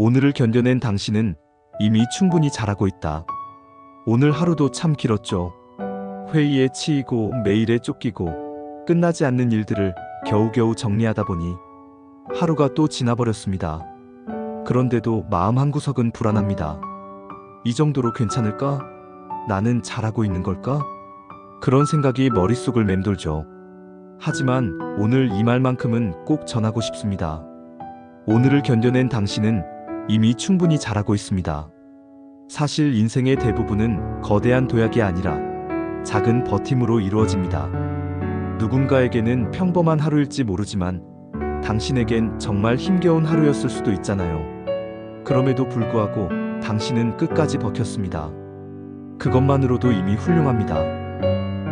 오늘을 견뎌낸 당신은 이미 충분히 잘하고 있다. 오늘 하루도 참 길었죠. 회의에 치이고 메일에 쫓기고 끝나지 않는 일들을 겨우겨우 정리하다 보니 하루가 또 지나버렸습니다. 그런데도 마음 한구석은 불안합니다. 이 정도로 괜찮을까? 나는 잘하고 있는 걸까? 그런 생각이 머릿속을 맴돌죠. 하지만 오늘 이 말만큼은 꼭 전하고 싶습니다. 오늘을 견뎌낸 당신은 이미 충분히 잘하고 있습니다. 사실 인생의 대부분은 거대한 도약이 아니라 작은 버팀으로 이루어집니다. 누군가에게는 평범한 하루일지 모르지만 당신에겐 정말 힘겨운 하루였을 수도 있잖아요. 그럼에도 불구하고 당신은 끝까지 버텼습니다. 그것만으로도 이미 훌륭합니다.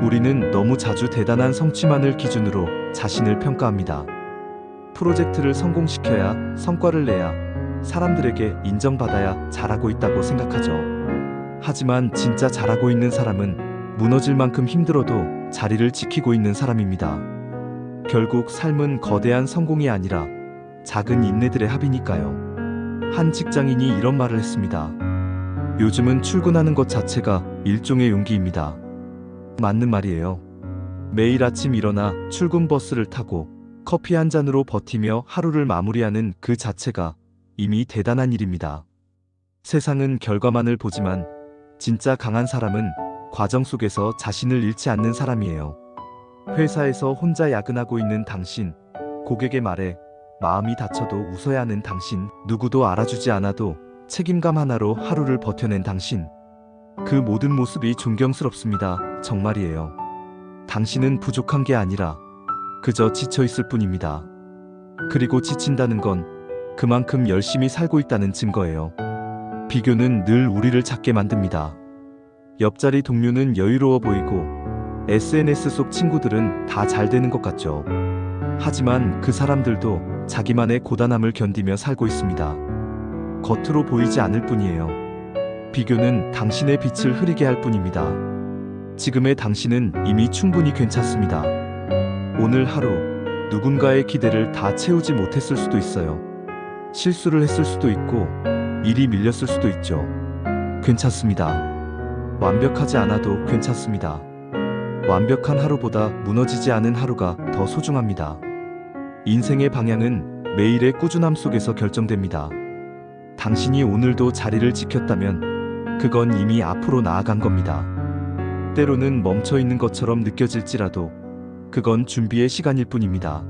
우리는 너무 자주 대단한 성취만을 기준으로 자신을 평가합니다. 프로젝트를 성공시켜야 성과를 내야 사람들에게 인정받아야 잘하고 있다고 생각하죠. 하지만 진짜 잘하고 있는 사람은 무너질 만큼 힘들어도 자리를 지키고 있는 사람입니다. 결국 삶은 거대한 성공이 아니라 작은 인내들의 합이니까요. 한 직장인이 이런 말을 했습니다. 요즘은 출근하는 것 자체가 일종의 용기입니다. 맞는 말이에요. 매일 아침 일어나 출근 버스를 타고 커피 한 잔으로 버티며 하루를 마무리하는 그 자체가 이미 대단한 일입니다. 세상은 결과만을 보지만 진짜 강한 사람은 과정 속에서 자신을 잃지 않는 사람이에요. 회사에서 혼자 야근하고 있는 당신, 고객의 말에 마음이 다쳐도 웃어야 하는 당신, 누구도 알아주지 않아도 책임감 하나로 하루를 버텨낸 당신. 그 모든 모습이 존경스럽습니다. 정말이에요. 당신은 부족한 게 아니라 그저 지쳐 있을 뿐입니다. 그리고 지친다는 건 그만큼 열심히 살고 있다는 증거예요. 비교는 늘 우리를 작게 만듭니다. 옆자리 동료는 여유로워 보이고 SNS 속 친구들은 다 잘 되는 것 같죠. 하지만 그 사람들도 자기만의 고단함을 견디며 살고 있습니다. 겉으로 보이지 않을 뿐이에요. 비교는 당신의 빛을 흐리게 할 뿐입니다. 지금의 당신은 이미 충분히 괜찮습니다. 오늘 하루 누군가의 기대를 다 채우지 못했을 수도 있어요. 실수를 했을 수도 있고 일이 밀렸을 수도 있죠. 괜찮습니다. 완벽하지 않아도 괜찮습니다. 완벽한 하루보다 무너지지 않은 하루가 더 소중합니다. 인생의 방향은 매일의 꾸준함 속에서 결정됩니다. 당신이 오늘도 자리를 지켰다면 그건 이미 앞으로 나아간 겁니다. 때로는 멈춰 있는 것처럼 느껴질지라도 그건 준비의 시간일 뿐입니다.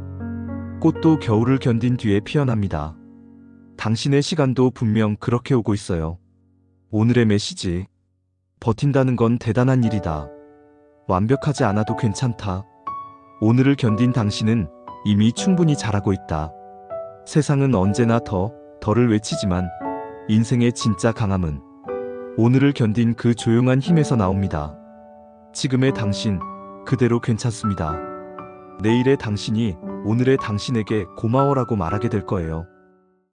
꽃도 겨울을 견딘 뒤에 피어납니다. 당신의 시간도 분명 그렇게 오고 있어요. 오늘의 메시지. 버틴다는 건 대단한 일이다. 완벽하지 않아도 괜찮다. 오늘을 견딘 당신은 이미 충분히 잘하고 있다. 세상은 언제나 더, 덜을 외치지만 인생의 진짜 강함은 오늘을 견딘 그 조용한 힘에서 나옵니다. 지금의 당신, 그대로 괜찮습니다. 내일의 당신이 오늘의 당신에게 고마워라고 말하게 될 거예요.